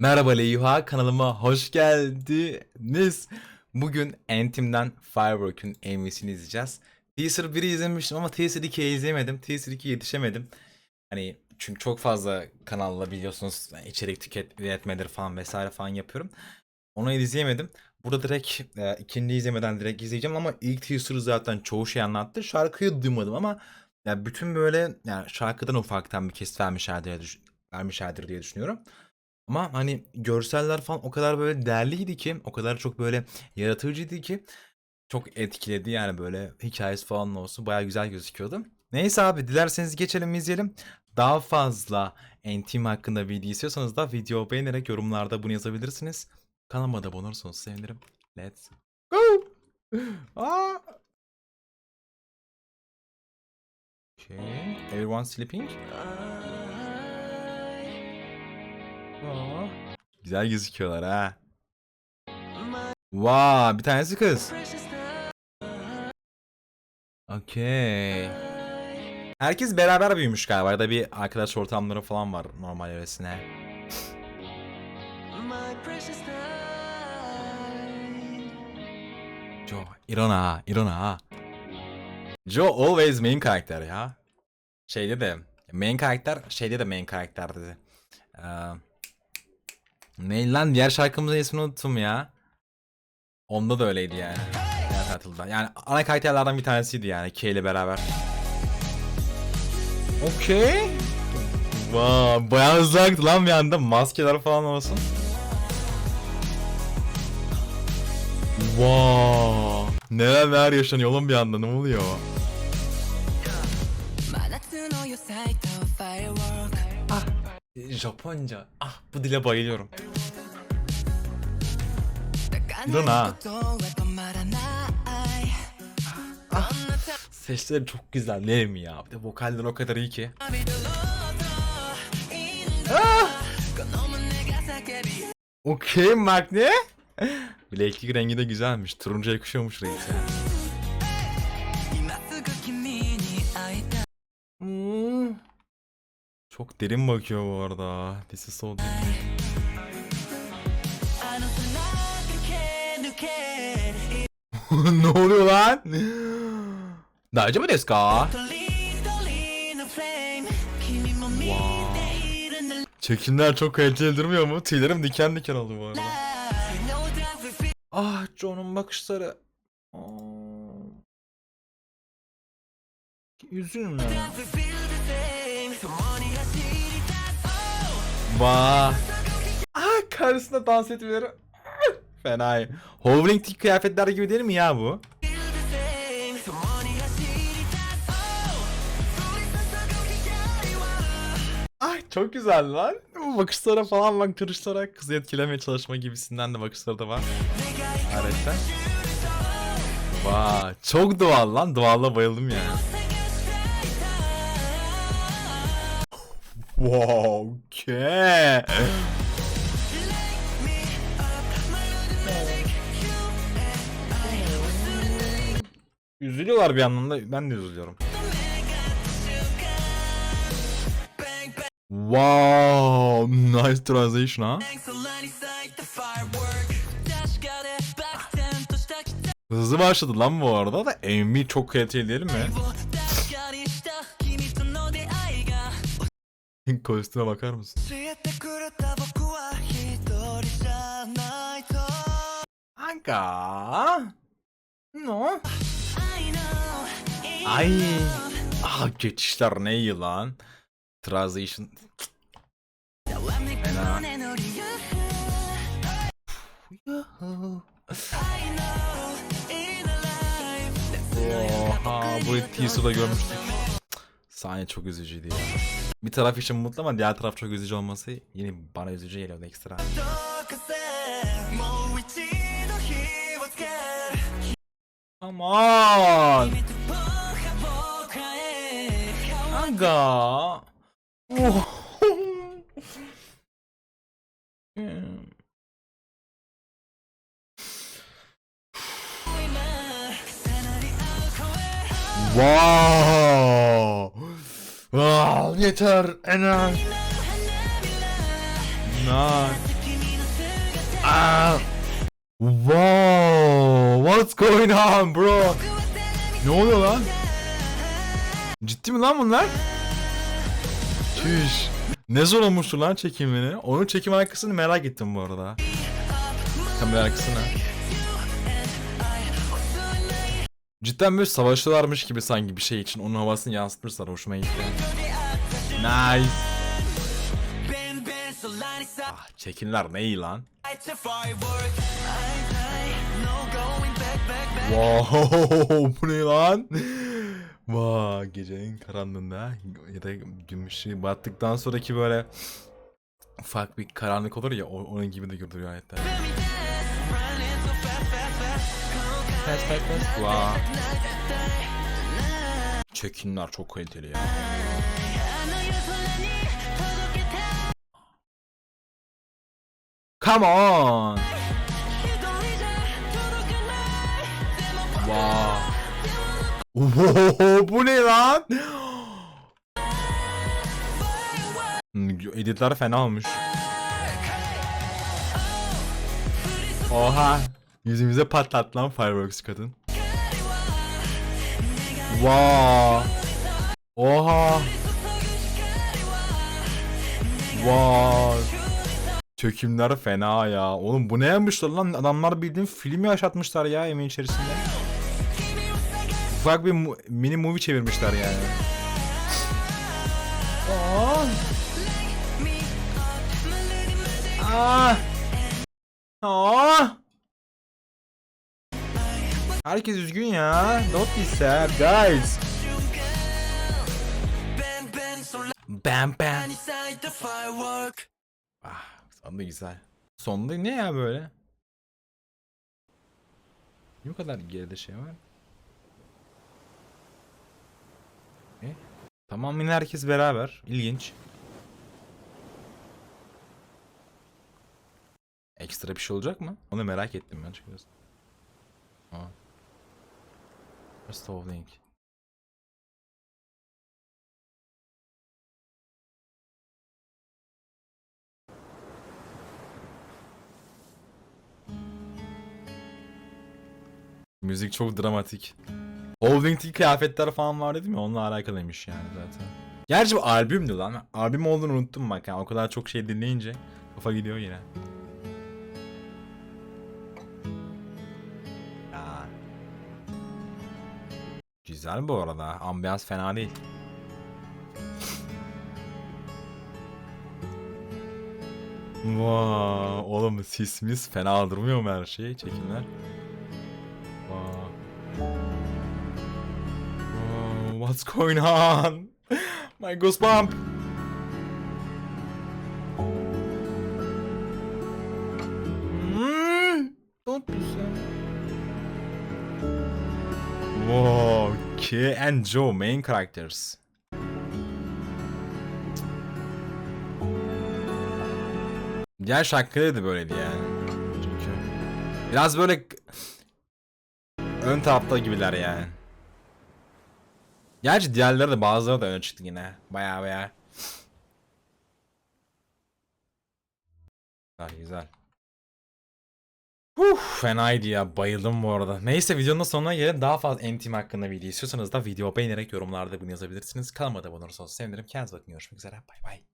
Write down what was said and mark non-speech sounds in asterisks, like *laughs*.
Merhaba Leyha kanalıma hoş geldiniz. Bugün Entim'den Firework'ün MV'sini izleyeceğiz. Teaser 1'i izlemiştim ama Teaser 2'yi izleyemedim. Teaser 2'ye yetişemedim. Hani çünkü çok fazla kanalla biliyorsunuz içerik tüket falan vesaire falan yapıyorum. Onu izleyemedim. Burada direkt e, ikinci izlemeden direkt izleyeceğim ama ilk teaser'ı zaten çoğu şey anlattı. Şarkıyı duymadım ama ya bütün böyle yani şarkıdan ufaktan bir kesit vermişlerdir, vermişlerdir diye düşünüyorum. Ama hani görseller falan o kadar böyle değerliydi ki, o kadar çok böyle yaratıcıydı ki çok etkiledi yani böyle hikayesi falan olsun bayağı güzel gözüküyordu. Neyse abi dilerseniz geçelim izleyelim. Daha fazla Entim hakkında video istiyorsanız da video beğenerek yorumlarda bunu yazabilirsiniz. Kanalıma da abone olursanız sevinirim. Let's go. *gasps* Aa. Okay. Everyone sleeping? Aa. Güzel gözüküyorlar ha. Vaa bir tanesi kız. Okey. Herkes beraber büyümüş galiba ya da bir arkadaş ortamları falan var normal öylesine. Joe, Irona Irona. Joe always main karakter ya. Şeyde de main karakter, şeyde de main karakter dedi. Ee, ne lan diğer şarkımızın ismini unuttum ya. Onda da öyleydi yani. Diğer title'da. Yani ana karakterlerden bir tanesiydi yani K ile beraber. Okey. Vay bayağı hızlı aktı lan bir anda. Maskeler falan olsun. Vay. Neler neler yaşanıyor oğlum bir anda ne oluyor? Japonca. Ah bu dile bayılıyorum. Luna. Ah, sesleri çok güzel değil mi ya? Bir de vokalden o kadar iyi ki. Ah! Okey Magne. Bileklik rengi de güzelmiş. Turuncu yakışıyormuş rengi. Hmm. Çok derin bakıyor bu arada. This is so deep. *laughs* ne oluyor lan? Daca mı deska? Çekimler çok kaliteli durmuyor mu? Tüylerim diken diken oldu bu arada. Ah John'un bakışları. Aa. Üzülüm ya. Vah. Ah karısına dans etmeleri. Fena. Hovering kıyafetler gibi değil mi ya bu? Ay çok güzel lan. Bakışlara falan bak tırışlara kızı etkilemeye çalışma gibisinden de bakışları da var. Arkadaşlar. Vaa çok doğal lan. Doğalla bayıldım yani. Wow, okay. Üzülüyorlar bir anlamda. Ben de üzülüyorum. Wow, nice transition ha. Hızlı başladı lan bu arada da MV çok kaliteli değil mi? Kostüme bakar mısın? Kanka. No. Ay. Ah geçişler ne iyi lan. Transition. Fena. Oha bu Tisu'da görmüştük. Sahne çok üzücüydü ya bir taraf için mutlu ama diğer taraf çok üzücü olması yine bana üzücü geliyordu ekstra. Come on. Aga. Oh. wow. Ah, yeter Ener. Nar. Ah. Wow, what's going on bro? Ne oluyor lan? Ciddi mi lan bunlar? Çüş. Ne zor olmuştu lan çekimini. Onun çekim arkasını merak ettim bu arada. Kamera arkasını. Cidden böyle savaşıyorlarmış gibi sanki bir şey için onun havasını yansıtmışlar hoşuma gitti. Nice. Ah çekimler ne iyi lan. Wow, *laughs* bu ne lan? Vay gecenin karanlığında ya da ışığı battıktan sonraki böyle ufak bir karanlık olur ya onun gibi de görünüyor hatta. Fast fast fast. Wow. Çekimler çok kaliteli ya. Come on. Wow. Wow, bu ne lan? Editler fena olmuş. Oha. Yüzümüze patlat lan Fireworks kadın. Wow. Oha. Wow. Çökümler fena ya. Oğlum bu ne yapmışlar lan? Adamlar bildiğin film yaşatmışlar ya emin içerisinde. Ufak bir mu- mini movie çevirmişler yani. Aa. Aa. Aa. Herkes üzgün ya. Don't be sad guys. Bam bam. Ah, sonunda güzel. Sonunda ne ya böyle? Bu kadar geride şey var? Ne? Tamam yine herkes beraber. İlginç. Ekstra bir şey olacak mı? Onu merak ettim ben açıkçası. Aa. Link. Müzik çok dramatik. Holding'deki kıyafetler falan var dedim ya onunla alakalıymış yani zaten. Gerçi bu albümdü lan. Albüm olduğunu unuttum bak yani o kadar çok şey dinleyince kafa gidiyor yine. Güzel bu arada. Ambiyans fena değil. Vaa, oğlum sisimiz fena durmuyor mu her şey çekimler? Vaa. Oh, what's going on? *laughs* My goosebump. Hmm, don't be K and Joe main characters. Diğer şarkıları da böyleydi yani. Çünkü biraz böyle ön tarafta gibiler yani. Gerçi diğerleri de bazıları da öne çıktı yine. Baya baya. Güzel güzel. Uf, fenaydı ya. Bayıldım bu arada. Neyse videonun sonuna gelin. Daha fazla Entim hakkında video istiyorsanız da video beğenerek yorumlarda bunu yazabilirsiniz. Kanalıma abone olursanız sevinirim. Kendinize bakın. Görüşmek üzere. Bay bay.